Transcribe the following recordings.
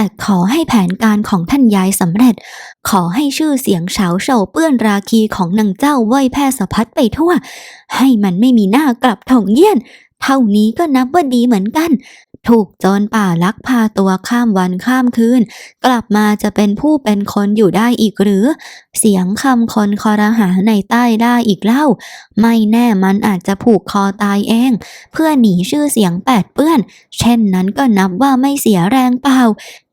แต่ขอให้แผนการของท่านยายสำเร็จ ขอให้ชื่อเสียงเฉาโฉวเปื้อนราคีของนางเจ้าเว่ยแพร่สะพัดไปทั่ว ให้มันไม่มีหน้ากลับถงเยี่ยน เท่านี้ก็นับว่าดีเหมือนกัน ถูกจรป่าลักพาตัวข้ามวันข้ามคืน กลับมาจะเป็นผู้เป็นคนอยู่ได้อีกหรือ เสียงคำคนคอรหาในใต้ได้อีกเล่า ไม่แน่มันอาจจะผูกคอตายเอง เพื่อหนีชื่อเสียงแปดเปื้อน เช่นนั้นก็นับว่าไม่เสียแรงเปล่า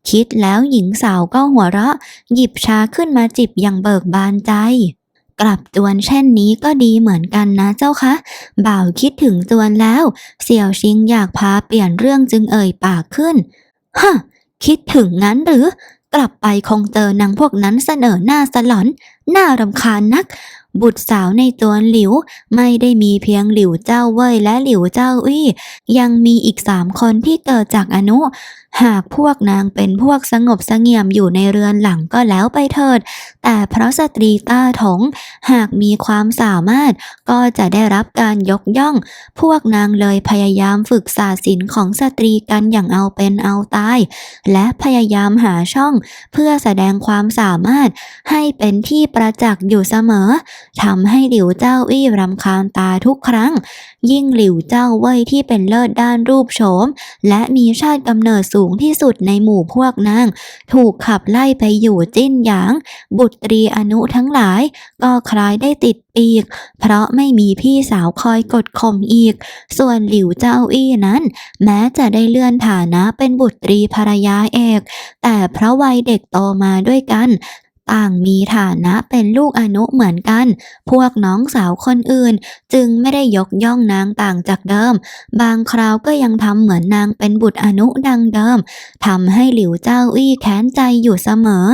คิดแล้วหญิงสาวก็หัวเราะ หยิบชาขึ้นมาจิบอย่างเบิกบานใจ กลับจวนเช่นนี้ก็ดีเหมือนกันนะเจ้าคะ บ่าวคิดถึงจวนแล้ว เสี่ยวชิงอยากพาเปลี่ยนเรื่องจึงเอ่ยปากขึ้นฮะคิดถึงงั้นหรือ กลับไปคงเจอนางพวกนั้นเสนอหน้าสลอนหน่ารำคาญนัก บุตรสาวในจวนหลิว ไม่ได้มีเพียงหลิวเจ้าเว่ยและหลิวเจ้าอี้ยังมีอีกสามคนที่เกิดจากอนุ หากพวกนางเป็นพวกสงบสงี่ยมอยู่ในเรือนหลังก็แล้วไปเถิด แต่เพราะสตรีต้าถง หากมีความสามารถก็จะได้รับการยกย่อง พวกนางเลยพยายามฝึกศาสตร์ศิลของสตรีกันอย่างเอาเป็นเอาตาย และพยายามหาช่อง เพื่อแสดงความสามารถให้เป็นที่ประจักษ์อยู่เสมอทำให้หลิวเจ้าอี้รำคาญตาทุกครั้ง ยิ่งหลิวเจ้าเว่ยที่เป็นเลิศด้านรูปโฉม และมีชาติกำเนิดสูงที่สุดในหมู่พวกนาง ถูกขับไล่ไปอยู่จิ้นหยาง บุตรีอนุทั้งหลาย ก็คล้ายได้ติดปีก เพราะไม่มีพี่สาวคอยกดข่มอีก ส่วนหลิวเจ้าอี้นั้น แม้จะได้เลื่อนฐานะเป็นบุตรีภรรยาเอก แต่เพราะวัยเด็กโตมาด้วยกัน ต่างมีฐานะเป็นลูกอนุเหมือนกัน พวกน้องสาวคนอื่น จึงไม่ได้ยกย่องนางต่างจากเดิม บางคราวก็ยังทำเหมือนนางเป็นบุตรอนุดังเดิมทำให้หลิวเจ้าอี้แค้นใจอยู่เสมอ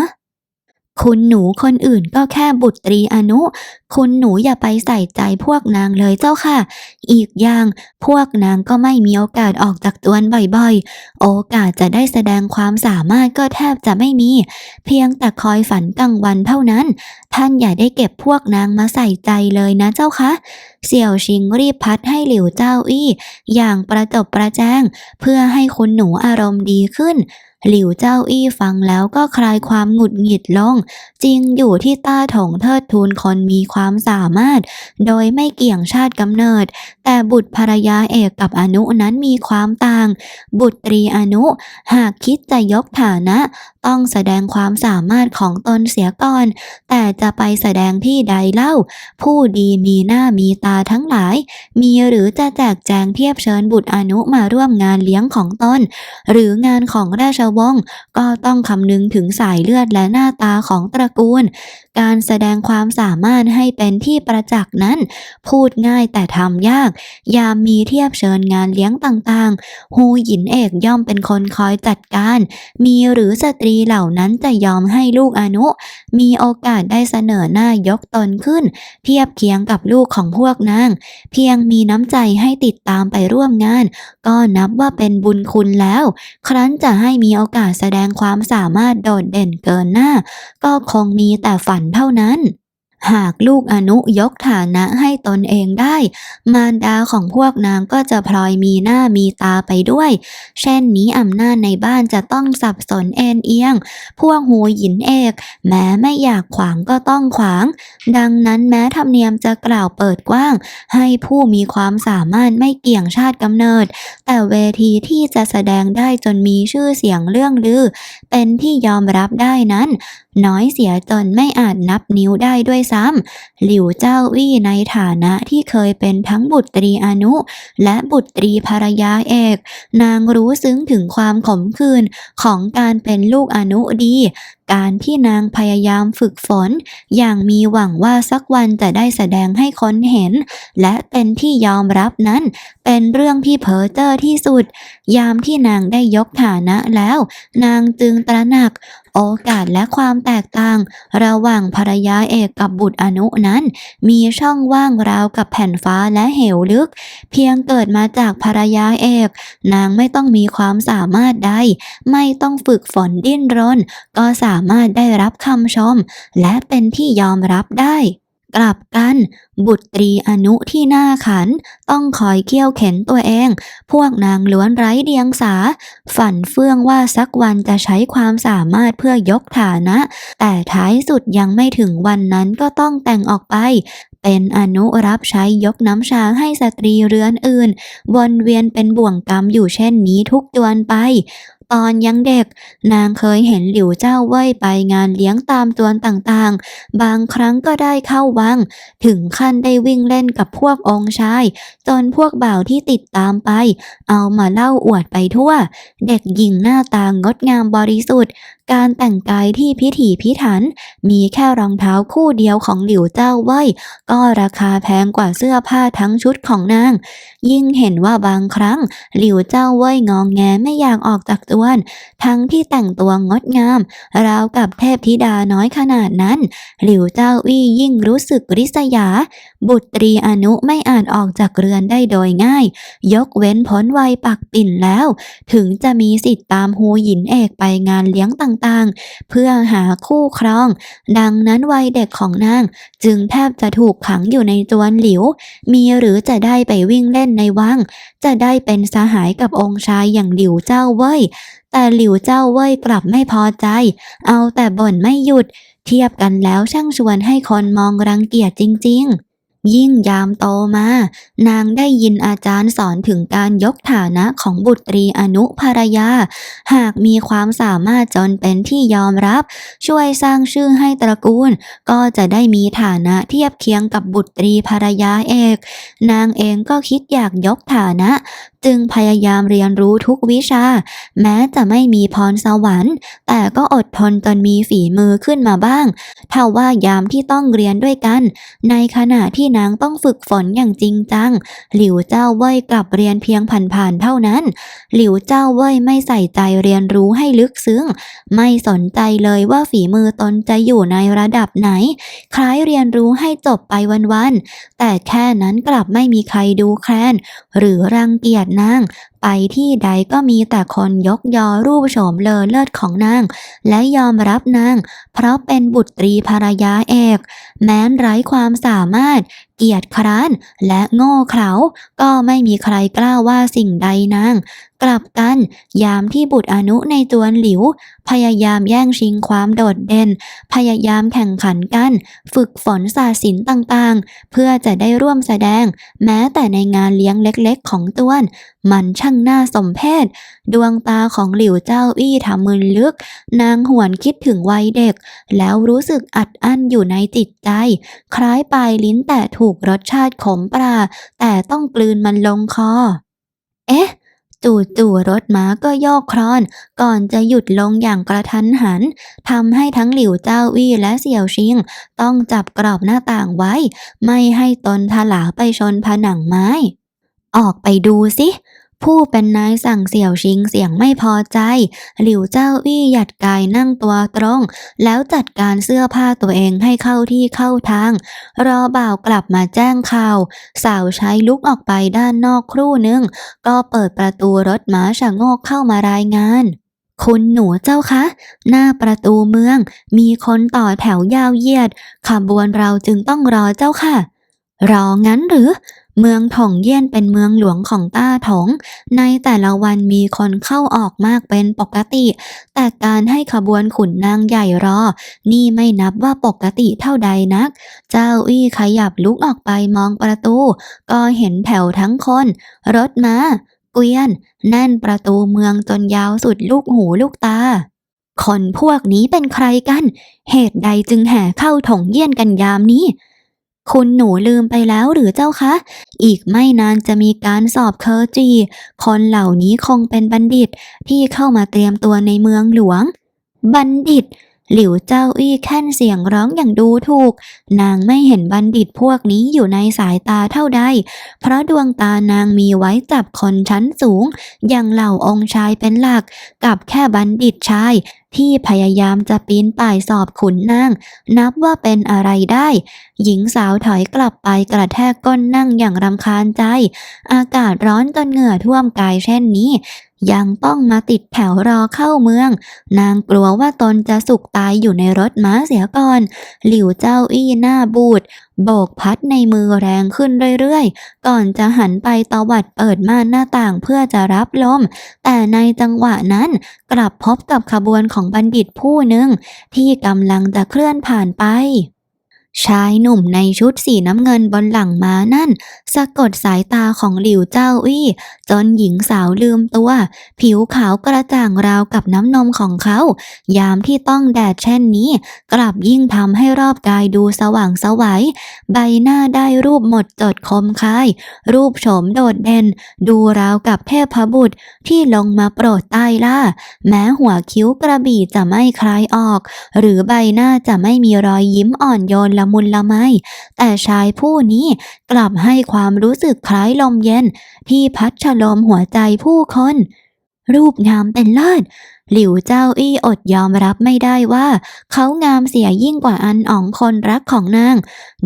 คุณหนูคนอื่นก็แค่บุตรีอนุ คุณหนูอย่าไปใส่ใจพวกนางเลยเจ้าค่ะ อีกอย่างพวกนางก็ไม่มีโอกาสออกจากจวนบ่อยๆ โอกาสจะได้แสดงความสามารถก็แทบจะไม่มี เพียงแต่คอยฝันกลางวันเท่านั้น ท่านอย่าได้เก็บพวกนางมาใส่ใจเลยนะเจ้าคะเสี่ยวชิงรีบพัดให้หลิวเจ้าอี้ อย่างประจบประแจงเพื่อให้คุณหนูอารมณ์ดีขึ้นหลิวเจ้าอี้ฟังแล้วก็คลายความหงุดหงิดลง จริงอยู่ที่ต้าถงเทิดทูนคนมีความความสามารถ โดยไม่เกี่ยงชาติกำเนิด แต่บุตรภรรยาเอกกับอนุนั้นมีความต่าง บุตรีอนุ หากคิดจะยกฐานะต้องแสดงความสามารถของตนเสียก่อน แต่จะไปแสดงที่ใดเล่า ผู้ดีมีหน้ามีตาทั้งหลาย มีหรือจะแจกแจงเทียบเชิญบุตรอนุมาร่วมงานเลี้ยงของตน หรืองานของราชวงศ์ก็ต้องคำนึงถึงสายเลือดและหน้าตาของตระกูล การแสดงความสามารถให้เป็นที่ประจักษ์นั้น พูดง่ายแต่ทำยาก ยามมีเทียบเชิญงานเลี้ยงต่างๆ ฮูหยินเอกย่อมเป็นคนคอยจัดการ มีหรือสตรีเหล่านั้นจะยอมให้ลูกอนุ มีโอกาสได้เสนอหน้ายกตนขึ้น เทียบเคียงกับลูกของพวกนาง เพียงมีน้ำใจให้ติดตามไปร่วมงาน ก็นับว่าเป็นบุญคุณแล้ว ครั้นจะให้มีโอกาสแสดงความสามารถโดดเด่นเกินหน้า ก็คงมีแต่ฝันเท่านั้น หากลูกอนุยกฐานะให้ตนเองได้ มารดาของพวกนางก็จะพลอยมีหน้ามีตาไปด้วย เช่นนี้อำนาจในบ้านจะต้องสับสนเอ็นเอียง พวกหูหินเอก แม้ไม่อยากขวางก็ต้องขวาง ดังนั้นแม้ธรรมเนียมจะกล่าวเปิดกว้าง ให้ผู้มีความสามารถไม่เกี่ยงชาติกำเนิด แต่เวทีที่จะแสดงได้จนมีชื่อเสียงเรื่องลือ เป็นที่ยอมรับได้นั้นน้อยเสียจนไม่อาจนับนิ้วได้ด้วยซ้ำหลิวเจ้าวี่ในฐานะที่เคยเป็นทั้งบุตรีอนุ และบุตรีภรรยาเอก นางรู้ซึ้งถึงความขมขื่นของการเป็นลูกอนุดี การที่นางพยายามฝึกฝน อย่างมีหวังว่าสักวันจะได้แสดงให้คนเห็น และเป็นที่ยอมรับนั้น เป็นเรื่องที่เพ้อเจ้อที่สุด ยามที่นางได้ยกฐานะแล้ว นางจึงตระหนัก โอกาสและความแตกต่าง ระหว่างภรรยาเอกกับบุตรอนุนั้น มีช่องว่างราวกับแผ่นฟ้าและเหวลึก เพียงเกิดมาจากภรรยาเอก นางไม่ต้องมีความสามารถใด ไม่ต้องฝึกฝนดิ้นรน ก็สามารถได้รับคำชม และเป็นที่ยอมรับได้ กลับกัน บุตรีอนุที่หน้าขัน ต้องคอยเคี่ยวเข็นตัวเอง พวกนางล้วนไร้เดียงสา ฝันเฟื่องว่าสักวันจะใช้ความสามารถเพื่อยกฐานะ แต่ท้ายสุดยังไม่ถึงวันนั้นก็ต้องแต่งออกไป เป็นอนุรับใช้ยกน้ำชาให้สตรีเรือนอื่น วนเวียนเป็นบ่วงกรรมอยู่เช่นนี้ทุกจวนไป ตอนยังเด็ก นางเคยเห็นหลิวเจ้าเว่ยไปงานเลี้ยงตามตัวนต่างๆ บางครั้งก็ได้เข้าวัง ถึงขั้นได้วิ่งเล่นกับพวกองค์ชาย จนพวกบ่าวที่ติดตามไป เอามาเล่าอวดไปทั่ว เด็กหญิงหน้าตางดงามบริสุทธิ์การแต่งกายที่พิถีพิถัน มีแค่รองเท้าคู่เดียวของหลิวเจ้าเว่ยก็ราคาแพงกว่าเสื้อผ้าทั้งชุดของนาง ยิ่งเห็นว่าบางครั้ง หลิวเจ้าเว่ยงองแงไม่อยากออกจากจวน ทั้งที่แต่งตัวงดงาม ราวกับเทพธิดาน้อยขนาดนั้น หลิวเจ้าอี้ยิ่งรู้สึกริษยา บุตรีอนุไม่อาจออกจากเรือนได้โดยง่าย ยกเว้นพ้นวัยปักปิ่นแล้ว ถึงจะมีสิทธิ์ตามฮูหยินเอกไปงานเลี้ยงต่างๆ เพื่อหาคู่ครอง ดังนั้นวัยเด็กของนาง จึงแทบจะถูกขังอยู่ในจวนหลิว มีหรือจะได้ไปวิ่งเล่นในวัง จะได้เป็นสหายกับองค์ชายอย่างหลิวเจ้าเว่ยแต่หลิวเจ้าเว่ยกลับไม่พอใจ เอาแต่บ่นไม่หยุด เทียบกันแล้วช่างชวนให้คนมองรังเกียจจริง ๆ ยิ่งยามโตมา นางได้ยินอาจารย์สอนถึงการยกฐานะของบุตรีอนุภรยา หากมีความสามารถจนเป็นที่ยอมรับ ช่วยสร้างชื่อให้ตระกูล ก็จะได้มีฐานะเทียบเคียงกับบุตรีภรรยาเอก นางเองก็คิดอยากยกฐานะ จึงพยายามเรียนรู้ทุกวิชา แม้จะไม่มีพรสวรรค์ แต่ก็อดทนจนมีฝีมือขึ้นมาบ้างถ้าว่ายามที่ต้องเรียนด้วยกัน ในขณะที่นางต้องฝึกฝนอย่างจริงจัง หลิวเจ้าเว่ยกลับเรียนเพียงผ่านๆเท่านั้น หลิวเจ้าเว่ยไม่ใส่ใจเรียนรู้ให้ลึกซึ้ง ไม่สนใจเลยว่าฝีมือตนจะอยู่ในระดับไหน คล้ายเรียนรู้ให้จบไปวันๆแต่แค่นั้นกลับไม่มีใครดูแคลนหรือรังเกียจนาง ไปที่ใดก็มีแต่คนยกยอรูปโฉมเลอเลิศของนาง และยอมรับนาง เพราะเป็นบุตรีภรรยาเอก แม้นไร้ความสามารถ เกียจคร้านและโง่เขลาก็ไม่มีใครกล้าว่าสิ่งใดนาง กลับกันยามที่บุตรอนุในจวนหลิว พยายามแย่งชิงความโดดเด่น พยายามแข่งขันกัน ฝึกฝนศาสตร์ศิลป์ต่างๆ เพื่อจะได้ร่วมแสดง แม้แต่ในงานเลี้ยงเล็กๆ ของต้วน มันช่างหน่าสมเพชดวงตาของหลิวเจ้าอี้ทำมึนลึก นางหวนคิดถึงวัยเด็ก แล้วรู้สึกอัดอั้นอยู่ในจิตใจ คล้ายปลายลิ้นแต่ถูกรสชาติขมปราแต่ต้องกลืนมันลงคอ เอ๊ะจู่ๆรถม้าก็โยกครอน ก่อนจะหยุดลงอย่างกระทันหันทำให้ทั้งหลิวเจ้าวี่และเสี่ยวชิง ต้องจับกรอบหน้าต่างไว้ ไม่ให้ตนถลาไปชนผนังไม้ ออกไปดูสิ ผู้เป็นนายสั่งเสี่ยวชิงเสียงไม่พอใจ หลิวเจ้าอี้หยัดกายนั่งตัวตรง แล้วจัดการเสื้อผ้าตัวเองให้เข้าที่เข้าทาง รอบ่าวกลับมาแจ้งข่าว สาวใช้ลุกออกไปด้านนอกครู่หนึ่ง ก็เปิดประตูรถม้าชะโงกเข้ามารายงานคุณหนูเจ้าคะ หน้าประตูเมือง มีคนต่อแถวยาวเยียด ขบวนเราจึงต้องรอเจ้าค่ะ รองั้นหรือ เมืองถงเยี่ยนเป็นเมืองหลวงของต้าถง ในแต่ละวันมีคนเข้าออกมากเป็นปกติ แต่การให้ขบวนขุนนางใหญ่รอ นี่ไม่นับว่าปกติเท่าใดนัก เจ้าอี้ขยับลุกออกไปมองประตู ก็เห็นแถวทั้งคน รถม้าเกวียน แน่นประตูเมืองจนยาวสุดลูกหูลูกตาคนพวกนี้เป็นใครกัน เหตุใดจึงแห่เข้าถงเยี่ยนกันยามนี้ คุณหนูลืมไปแล้วหรือเจ้าคะ อีกไม่นานจะมีการสอบเคอร์จี คนเหล่านี้คงเป็นบัณฑิตที่เข้ามาเตรียมตัวในเมืองหลวง บัณฑิต หลิวเจ้าอี้แค่นเสียงร้องอย่างดูถูก นางไม่เห็นบัณฑิตพวกนี้อยู่ในสายตาเท่าใด เพราะดวงตานางมีไว้จับคนชั้นสูง อย่างเหล่าองค์ชายเป็นหลัก กับแค่บัณฑิตชายที่พยายามจะปีนป่ายสอบขุนนาง นับว่าเป็นอะไรได้ หญิงสาวถอยกลับไปกระแทกก้นนั่งอย่างรำคาญใจ อากาศร้อนจนเหงื่อท่วมกายเช่นนี้ ยังต้องมาติดแถวรอเข้าเมือง นางกลัวว่าตนจะสุกตายอยู่ในรถม้าเสียก่อน หลิวเจ้าอี้หน้าบูดโบกพัดในมือแรงขึ้นเรื่อยๆ ก่อนจะหันไปตวัดเปิดม่านหน้าต่างเพื่อจะรับลม แต่ในจังหวะนั้นกลับพบกับขบวนของบัณฑิตผู้หนึ่งที่กำลังจะเคลื่อนผ่านไป ชายหนุ่มในชุดสีน้ำเงินบนหลังม้านั่น สะกดสายตาของหลิวเจ้าอี้จนหญิงสาวลืมตัว ผิวขาวกระจ่างราวกับน้ำนมของเขา ยามที่ต้องแดดเช่นนี้ กลับยิ่งทำให้รอบกายดูสว่างสวัย ใบหน้าได้รูปหมดจดคมคาย รูปโฉมโดดเด่น ดูราวกับเทพบุตรที่ลงมาโปรดใต้ล่า แม้หัวคิ้วกระบี่จะไม่คลายออก หรือใบหน้าจะไม่มีรอยยิ้มอ่อนโยนละมุนละไม แต่ชายผู้นี้กลับให้ความรู้สึกคล้ายลมเย็น ที่พัดฉลมหัวใจผู้คน รูปงามเป็นเลิศ หลิวเจ้าอี้อดยอมรับไม่ได้ว่า เขางามเสียยิ่งกว่าอันอ๋องคนรักของนาง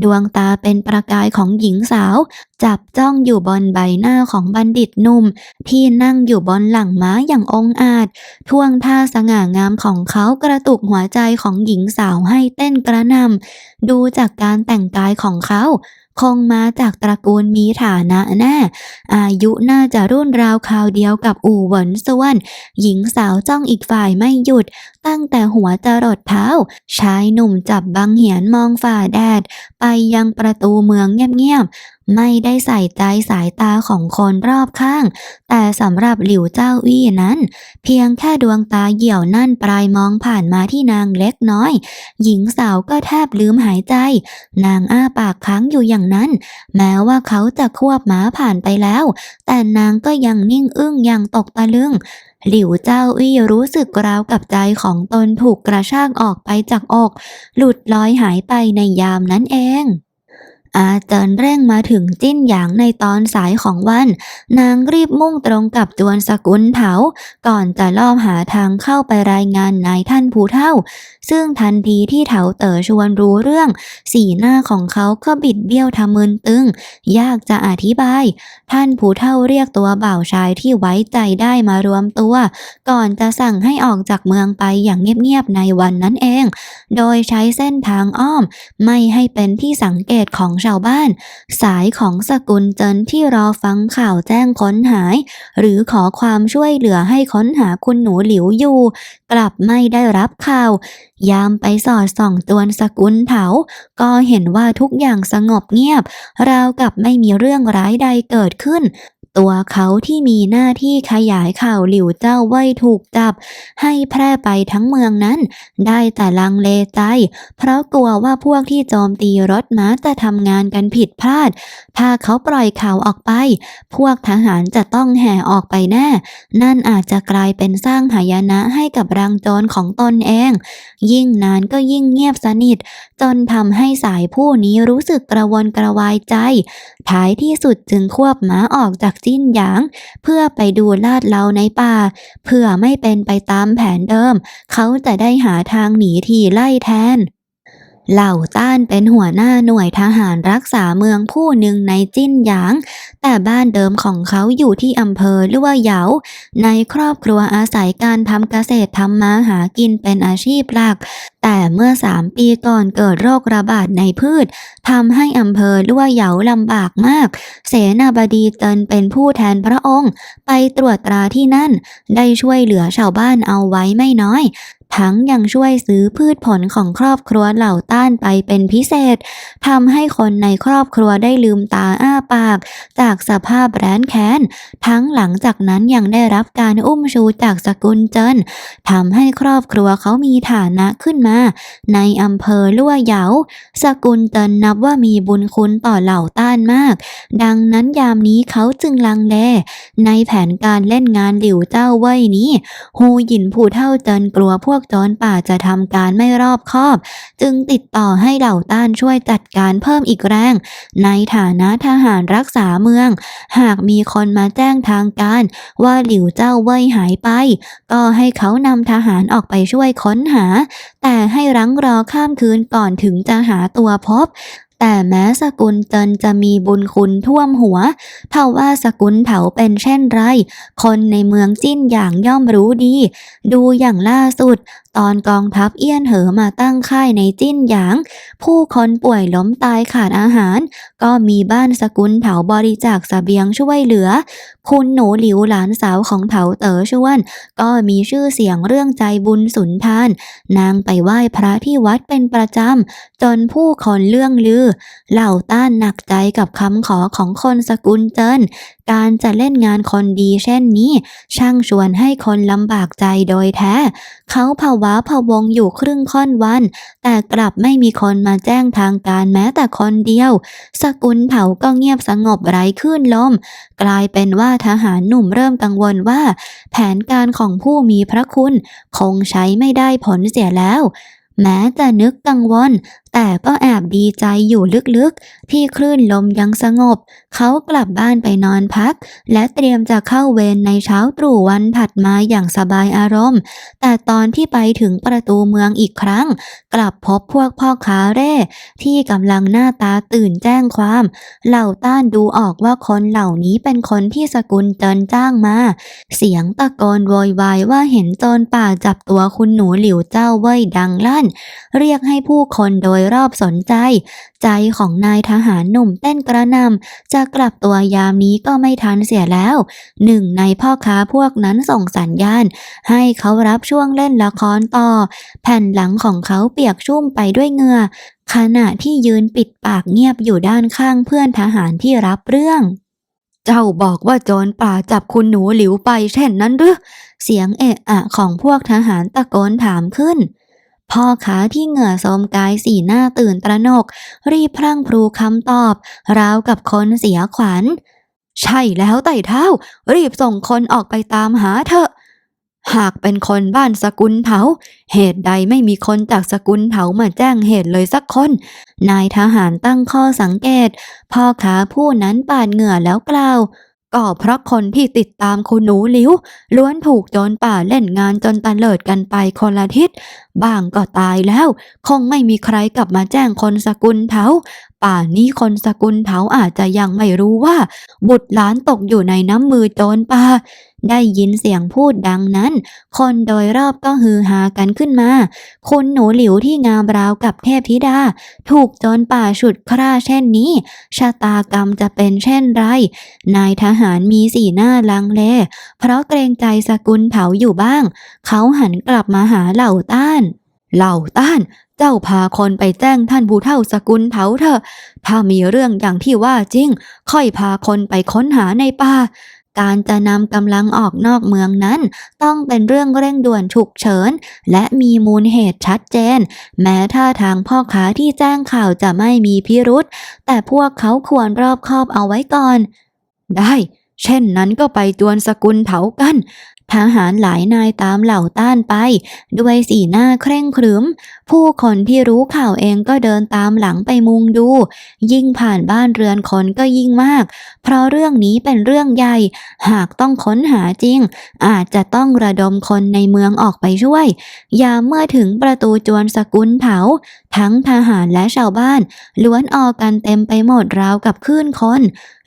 ดวงตาเป็นประกายของหญิงสาว จับจ้องอยู่บนใบหน้าของบัณฑิตหนุ่ม ที่นั่งอยู่บนหลังม้าอย่างองอาจ ท่วงท่าสง่างามของเขากระตุกหัวใจของหญิงสาวให้เต้นกระนำดูจากการแต่งกายของเขา คงมาจากตระกูลมีฐานะแน่ อายุน่าจะรุ่นราวคราวเดียวกับอู่เหวินส่วน หญิงสาวจ้องอีกฝ่ายไม่หยุด ตั้งแต่หัวจรดเท้า ชายหนุ่มจับบังเหียนมองฝ่าแดด ไปยังประตูเมืองเงียบๆ ไม่ได้ใส่ใจสายตาของคนรอบข้าง แต่สำหรับหลิวเจ้าอี้นั้น เพียงแค่ดวงตาเหี่ยวนั่นปลายมองผ่านมาที่นางเล็กน้อย หญิงสาวก็แทบลืมหายใจ นางอ้าปากค้างอยู่อย่างนั้น แม้ว่าเขาจะควบม้าผ่านไปแล้ว แต่นางก็ยังนิ่งอึ้งอย่างตกตะลึงหลิวเจ้าอี้รู้สึกราวกับใจของตนถูกกระชากออกไปจากอก หลุดลอยหายไปในยามนั้นเอง อาจเจินเร่งมาถึงจิ้นหยางในตอนสายของวัน นางรีบมุ่งตรงกับจวนสกุลเถา ก่อนจะลอบหาทางเข้าไปรายงานนายท่านผู้เท่า ซึ่งทันทีที่เถาเต๋อชวนรู้เรื่อง สีหน้าของเขาก็บิดเบี้ยวทำมึนตึง ยากจะอธิบาย ท่านผู้เท่าเรียกตัวบ่าวชายที่ไว้ใจได้มารวมตัว ก่อนจะสั่งให้ออกจากเมืองไปอย่างเงียบๆในวันนั้นเอง โดยใช้เส้นทางอ้อม ไม่ให้เป็นที่สังเกตของชาวบ้าน สายของสกุลเจินที่รอฟังข่าวแจ้งค้นหาย หรือขอความช่วยเหลือให้ค้นหาคุณหนูหลิวอยู่ กลับไม่ได้รับข่าว ยามไปสอดส่องตวนสกุลเถา ก็เห็นว่าทุกอย่างสงบเงียบ ราวกับไม่มีเรื่องร้ายใดเกิดขึ้น ตัวเขาที่มีหน้าที่ขยายข่าวหลิวเจ้าเว่ยถูกจับ ให้แพร่ไปทั้งเมืองนั้น ได้แต่ลังเลใจ เพราะกลัวว่าพวกที่โจมตีรถม้าจะทำงานกันผิดพลาด ถ้าเขาปล่อยข่าวออกไป พวกทหารจะต้องแห่ออกไปแน่ นั่นอาจจะกลายเป็นสร้างหายนะให้กับรังโจรของตนเอง ยิ่งนานก็ยิ่งเงียบสนิท จนทำให้สายผู้นี้รู้สึกกระวนกระวายใจ ท้ายที่สุดจึงควบม้าออกจากจิ้นหยาง เพื่อไปดูลาดเลาในป่า เพื่อไม่เป็นไปตามแผนเดิม เขาจะได้หาทางหนีทีไล่แทน เหล่าต้านเป็นหัวหน้าหน่วยทหารรักษาเมืองผู้หนึ่งในจิ้นหยาง แต่บ้านเดิมของเขาอยู่ที่อำเภอลั่วเหยา ในครอบครัวอาศัยการทำเกษตรทำมาหากินเป็นอาชีพหลัก แต่เมื่อสามปีก่อนเกิดโรคระบาดในพืชทำให้อำเภอลั่วเหยาลำบากมาก เสนาบดีเจินเป็นผู้แทนพระองค์ ไปตรวจตราที่นั่น ได้ช่วยเหลือชาวบ้านเอาไว้ไม่น้อย ทั้งยังช่วยซื้อพืชผลของครอบครัวเหล่าต้านไปเป็นพิเศษทำให้คนในครอบครัวได้ลืมตาอ้าปาก จากสภาพแร้นแค้น ทั้งหลังจากนั้นยังได้รับการอุ้มชูจากสกุลเจินทำให้ครอบครัวเขามีฐานะขึ้นมา ในอำเภอลั่วเหยา สกุลเจินนับว่ามีบุญคุณต่อเหล่าต้านมาก ดังนั้นยามนี้เขาจึงลังเลในแผนการเล่นงานหลิวเจ้าเว่ยนี้ ฮูหยินผู้เท่าเจินกลัวพวกโจรป่าจะทำการไม่รอบคอบ จึงติดต่อให้เหล่าต้านช่วยจัดการเพิ่มอีกแรง ในฐานะทหารรักษาเมือง หากมีคนมาแจ้งทางการ ว่าหลิวเจ้าเว่ยหายไป ก็ให้เขานำทหารออกไปช่วยค้นหา แต่ให้รั้งรอข้ามคืนก่อนถึงจะหาตัวพบ แต่แม้สกุลเจินจะมีบุญคุณท่วมหัวเท่าว่าสกุลเถาเป็นเช่นไร คนในเมืองจิ้นอย่างย่อมรู้ดี ดูอย่างล่าสุด ตอนกองทัพเอี้ยนเหอมาตั้งค่ายในจิ้นหยาง ผู้คนป่วยล้มตายขาดอาหาร ก็มีบ้านสกุลเถาบริจาคสเสบียงช่วยเหลือ คุณหนูหลิวหลานสาวของเถาเต๋อชวน ก็มีชื่อเสียงเรื่องใจบุญสุนทาน นางไปไหว้พระที่วัดเป็นประจำจนผู้คนเรื่องลือเหล่าต้านหนักใจกับคำขอของคนสกุลเจินการจะเล่นงานคนดีเช่นนี้ ช่างชวนให้คนลำบากใจโดยแท้ เขาภาวะพะวงอยู่ครึ่งค่อนวัน แต่กลับไม่มีคนมาแจ้งทางการแม้แต่คนเดียว สกุลเถาก็เงียบสงบไร้คลื่นลม กลายเป็นว่าทหารหนุ่มเริ่มกังวลว่า แผนการของผู้มีพระคุณ คงใช้ไม่ได้ผลเสียแล้ว แม้จะนึกกังวล แต่ก็แอบดีใจอยู่ลึกๆ ที่คลื่นลมยังสงบ เขากลับบ้านไปนอนพัก และเตรียมจะเข้าเวรในเช้าตรู่วันถัดมาอย่างสบายอารมณ์ แต่ตอนที่ไปถึงประตูเมืองอีกครั้ง กลับพบพวกพ่อค้าเร่ ที่กำลังหน้าตาตื่นแจ้งความ เหล่าต้านดูออกว่าคนเหล่านี้เป็นคนที่สกุลเจินจ้างมา เสียงตะโกนโวยวายว่าเห็นโจรป่าจับตัวคุณหนูหลิวเจ้าเว่ยดังลั่น เรียกให้ผู้คนโดยรอบสนใจ ใจของนายทหารหนุ่มเต้นกระนำจะกลับตัวยามนี้ก็ไม่ทันเสียแล้ว หนึ่งในพ่อค้าพวกนั้นส่งสัญญาณ ให้เขารับช่วงเล่นละครต่อ แผ่นหลังของเขาเปียกชุ่มไปด้วยเหงื่อขณะที่ยืนปิดปากเงียบอยู่ด้านข้างเพื่อนทหารที่รับเรื่องเจ้าบอกว่าโจรป่าจับคุณหนูหลิวไปเช่นนั้นหรือ เสียงเอะอะของพวกทหารตะโกนถามขึ้น พ่อค้าที่เหงื่อโทมกายสีหน้าตื่นตระหนก รีบพรั่งพรูคำตอบ ราวกับคนเสียขวัญ ใช่แล้วไต่เท้า รีบส่งคนออกไปตามหาเถอะ หากเป็นคนบ้านสกุลเถา เหตุใดไม่มีคนจากสกุลเถามาแจ้งเหตุเลยสักคน นายทหารตั้งข้อสังเกต พ่อค้าผู้นั้นปาดเหงื่อแล้วกล่าวก็เพราะคนที่ติดตามคุณหนูหลิวล้วนถูกโจรป่าเล่นงานจนตะเลิดกันไปคนละทิศ บ้างก็ตายแล้ว คงไม่มีใครกลับมาแจ้งคนสกุลเถาป่านนี้คนสกุลเถาอาจจะยังไม่รู้ว่า บุตรหลานตกอยู่ในน้ำมือโจรป่าได้ยินเสียงพูดดังนั้น คนโดยรอบก็ฮือฮากันขึ้นมา คุณหนูหลิวที่งามราวกับเทพธิดา ถูกโจรป่าฉุดคร่าเช่นนี้ ชะตากรรมจะเป็นเช่นไร นายทหารมีสีหน้าลังเล เพราะเกรงใจสกุลเถาอยู่บ้าง เขาหันกลับมาหาเหล่าต้าน เหล่าต้าน เจ้าพาคนไปแจ้งท่านผู้เฒ่าสกุลเถาเถอะ ถ้ามีเรื่องอย่างที่ว่าจริง ค่อยพาคนไปค้นหาในป่า การจะนำกำลังออกนอกเมืองนั้น ต้องเป็นเรื่องเร่งด่วนฉุกเฉิน และมีมูลเหตุชัดเจน แม้ท่าทางพ่อค้าที่แจ้งข่าวจะไม่มีพิรุษ แต่พวกเขาควรรอบคอบเอาไว้ก่อน ได้เช่นนั้นก็ไปจวนสกุลเถากัน ทหารหลายนายตามเหล่าต้านไป ด้วยสีหน้าเคร่งครึม ผู้คนที่รู้ข่าวเองก็เดินตามหลังไปมุงดู ยิ่งผ่านบ้านเรือนคนก็ยิ่งมาก เพราะเรื่องนี้เป็นเรื่องใหญ่ หากต้องค้นหาจริง อาจจะต้องระดมคนในเมืองออกไปช่วย ยามเมื่อถึงประตูจวนสกุลเถา ทั้งทหารและชาวบ้าน ล้วนออกกันเต็มไปหมดราวกับคลื่นคน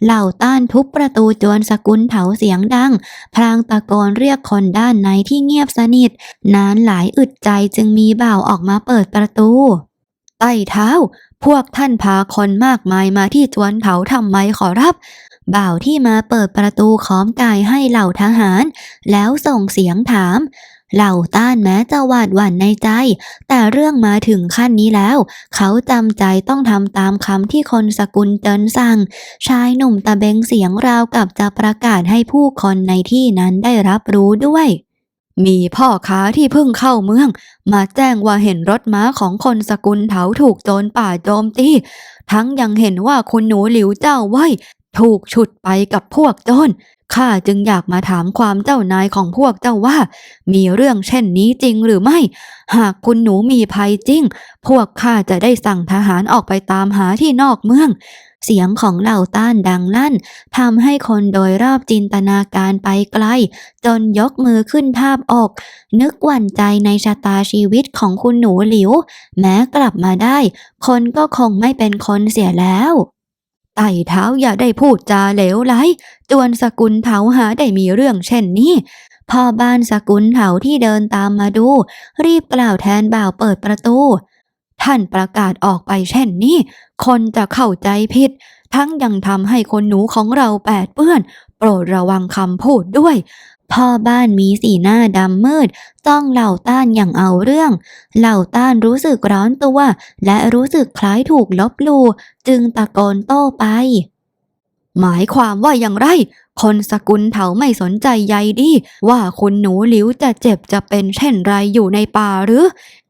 เหล่าต้านทุบประตูจวนสกุลเถาเสียงดัง พลางตะโกนเรียกคนด้านในที่เงียบสนิท นานหลายอึดใจจึงมีบ่าวออกมาเปิดประตูไต่เท้า พวกท่านพาคนมากมายมาที่จวนเขาทำไมขอรับบ่าวที่มาเปิดประตูค้อมกายให้เหล่าทหาร แล้วส่งเสียงถาม เหล่าต้านแม้จะหวาดหวั่นในใจ แต่เรื่องมาถึงขั้นนี้แล้ว เขาจำใจต้องทำตามคำที่คนสกุลเจินสั่ง ชายหนุ่มตะเบงเสียงราวกับจะประกาศให้ผู้คนในที่นั้นได้รับรู้ด้วย มีพ่อค้าที่เพิ่งเข้าเมือง มาแจ้งว่าเห็นรถม้าของคนสกุลเถาถูกโจรป่าโจมตี ทั้งยังเห็นว่าคุณหนูหลิวเจ้าไว้ยถูกฉุดไปกับพวกโจร ข้าจึงอยากมาถามความเจ้านายของพวกเจ้าว่า มีเรื่องเช่นนี้จริงหรือไม่ หากคุณหนูมีภัยจริง พวกข้าจะได้สั่งทหารออกไปตามหาที่นอกเมือง เสียงของเหล่าต้านดังลั่นทำให้คนโดยรอบจินตนาการไปไกล จนยกมือขึ้นทาบอก นึกหวั่นใจในชะตาชีวิตของคุณหนูหลิว แม้กลับมาได้ คนก็คงไม่เป็นคนเสียแล้ว ไต่เท้าอย่าได้พูดจาเหลวไหล จวนสกุลเถาหาได้มีเรื่องเช่นนี้ พ่อบ้านสกุลเถาที่เดินตามมาดู รีบกล่าวแทนบ่าวเปิดประตู ท่านประกาศออกไปเช่นนี้ คนจะเข้าใจผิด ทั้งยังทำให้คนหนูของเราแปดเปื้อน โปรดระวังคำพูดด้วย พ่อบ้านมีสีหน้าดำมืดจ้องเหล่าต้านอย่างเอาเรื่อง เหล่าต้านรู้สึกร้อนตัว และรู้สึกคล้ายถูกลบลู่จึงตะโกนโต้ไป หมายความว่าอย่างไร คนสกุลเถาไม่สนใจใยดี ว่าคุณหนูหลิวจะเจ็บจะเป็นเช่นไรอยู่ในป่าหรือ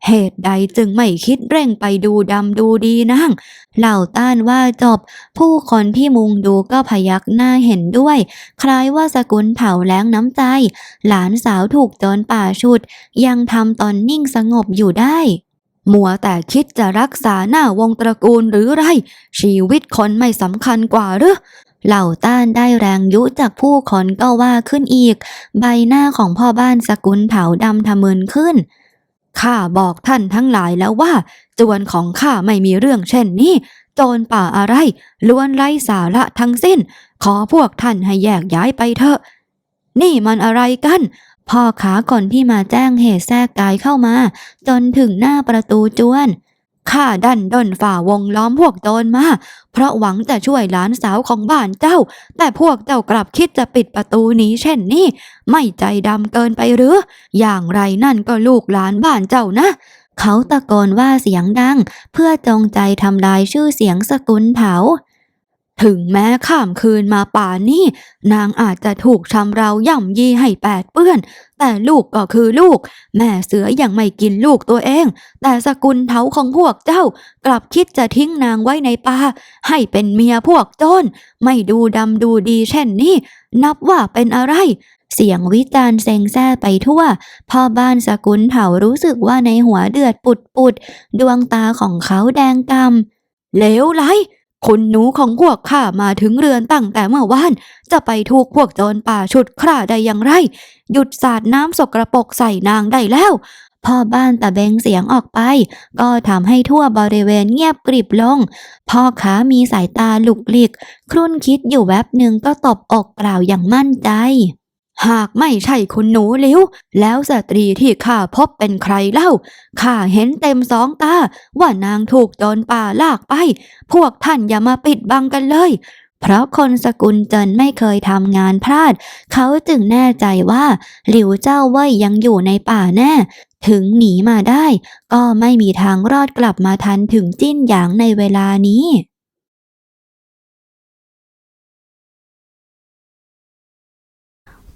เหตุใดจึงไม่คิดเร่งไปดูดำดูดีนั่งเหล่าต้านว่าจบ ผู้คนที่มุงดูก็พยักหน้าเห็นด้วย คล้ายว่าสกุลเถาแล้งน้ำใจ หลานสาวถูกจรป่าชุด ยังทำตอนนิ่งสงบอยู่ได้มัวแต่คิดจะรักษาหน้าวงตระกูลหรือไร ชีวิตคนไม่สำคัญกว่าหรือ เหล่าต้านได้แรงยุจากผู้คนก็ว่าขึ้นอีก ใบหน้าของพ่อบ้านสกุลเถาดำทะมึนขึ้น ข้าบอกท่านทั้งหลายแล้วว่า จวนของข้าไม่มีเรื่องเช่นนี้โจรป่าอะไร ล้วนไร้สาระทั้งสิ้น ขอพวกท่านให้แยกย้ายไปเถอะ นี่มันอะไรกัน พ่อขาก่อนที่มาแจ้งเหตุแทรกกายเข้ามา จนถึงหน้าประตูจวน ข้าดันด้นฝ่าวงล้อมพวกโจรมา เพราะหวังจะช่วยหลานสาวของบ้านเจ้า แต่พวกเจ้ากลับคิดจะปิดประตูนี้เช่นนี้ ไม่ใจดำเกินไปหรือ อย่างไรนั่นก็ลูกหลานบ้านเจ้านะเขาตะโกนว่าเสียงดัง เพื่อจงใจทำลายชื่อเสียงสกุลเผา ถึงแม้ข้ามคืนมาป่านี้นางอาจจะถูกชำเราย่ำยีให้แปดเปื้อน แต่ลูกก็คือลูก แม่เสือยังไม่กินลูกตัวเอง แต่สกุลเถาของพวกเจ้ากลับคิดจะทิ้งนางไว้ในป่าให้เป็นเมียพวกโจรไม่ดูดำดูดีเช่นนี้ นับว่าเป็นอะไรเสียงวิจารณ์เซ็งแซ่ไปทั่ว พ่อบ้านสกุลเถารู้สึกว่าในหัวเดือดปุดปุด ดวงตาของเขาแดงกำเหลวไหล คุณหนูของพวกข้ามาถึงเรือนตั้งแต่เมื่อวาน จะไปถูกพวกโจรป่าฉุดคร่าได้อย่างไร หยุดสาดน้ำสกรปรกใส่นางได้แล้ว พ่อบ้านตะเบงเสียงออกไป ก็ทำให้ทั่วบริเวณเงียบกริบลง พ่อค้ามีสายตาหลุกหลิก ครุ่นคิดอยู่แวบหนึ่งก็ตบอกกล่าวอย่างมั่นใจ หากไม่ใช่คุณหนูลิ้ว แล้วสตรีที่ข้าพบเป็นใครเล่า ข้าเห็นเต็มสองตา ว่านางถูกโจรป่าลากไป พวกท่านอย่ามาปิดบังกันเลย เพราะคนสกุลเจินไม่เคยทำงานพลาด เขาจึงแน่ใจว่า หลิวเจ้าเว่ยยังอยู่ในป่าแน่ ถึงหนีมาได้ ก็ไม่มีทางรอดกลับมาทันถึงจิ้นหยางในเวลานี้